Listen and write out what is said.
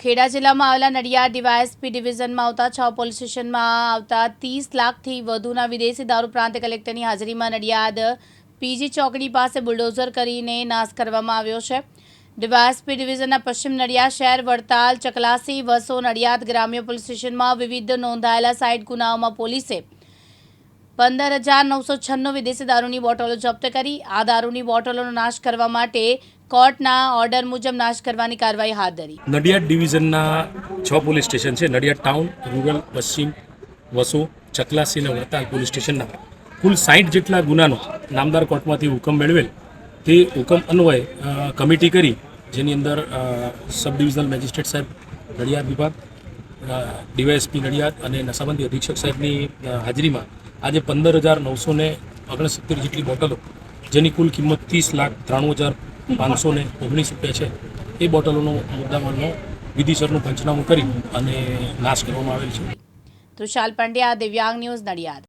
ખેડા જિલ્લામાં આવેલા નડિયાદ ડીવાયએસપી ડિવિઝનમાં આવતા છ પોલીસ સ્ટેશનમાં આવતા ત્રીસ લાખથી વધુના વિદેશી દારૂ પ્રાંત કલેક્ટરની હાજરીમાં નડિયાદ પીજી ચોકડી પાસે બુલડોઝર કરીને નાશ કરવામાં આવ્યો છે. ડીવાયએસપી ડિવિઝનના પશ્ચિમ નડિયાદ શહેર વડતાલ, ચકલાસી, વસો, નડિયાદ ગ્રામ્ય પોલીસ સ્ટેશનમાં વિવિધ નોંધાયેલા સાઇટ ગુનાઓમાં પોલીસે પંદર હજાર નવસો છન્નું વિદેશી દારૂની બોટલો જપ્ત કરી. આ દારૂની બોટલોનો નાશ કરવા માટે કોર્ટના ઓર્ડર મુજબ નાશ કરવાની કાર્યવાહી હાથ ધરી. નડિયાદ ડિવિઝનના છ પોલીસ સ્ટેશન છે. નડિયાદ ટાઉન, રૂરલ, પશ્ચિમ, વસો, ચકલાસી અને વડતાલ પોલીસ સ્ટેશનના. કુલ સાઠ જેટલા ગુનાનો નામદાર કોર્ટમાંથી હુકમ મેળવેલ. તે હુકમ અન્વયે કમિટી કરી, જેની અંદર સબ ડિવિઝનલ મેજિસ્ટ્રેટ સાહેબ નડિયાદ વિભાગ ડીવાયએસપી નડિયાદ અને નશાબંધી અધિક્ષક સાહેબની હાજરીમાં આજે પંદર હજાર નવસો ને ઓગણસિત્તેર જેટલી બોટલો, જેની કુલ કિંમત ત્રીસ લાખ ત્રાણું હજાર પાંચસો ને ઓગણીસ રૂપિયા છે. એ બોટલોનો મુદ્દામાલનો વિધિસરનું પંચનામું કરી અને નાશ કરવામાં આવેલ છે. તુષાલ પંડ્યા, દિવ્યાંગ ન્યૂઝ નડિયાદ.